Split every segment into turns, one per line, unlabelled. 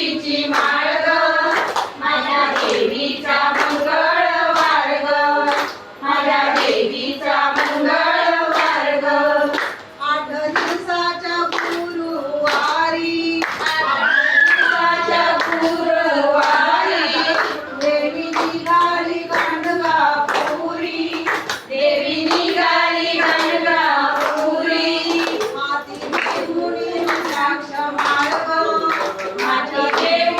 तुळशीची माळ माझ्या देवीचा मंगळ वाळ माझ्या देवीचा मंगळ वाळ आठ दिवसाच्या गुरुवारी आठ दिवसाच्या गुरुवारी देवी निघाली गांडगापुरी देवी निघाली गांडगापुरी माती घेऊन साक्ष Pai de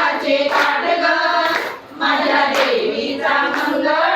i'm Kamalar.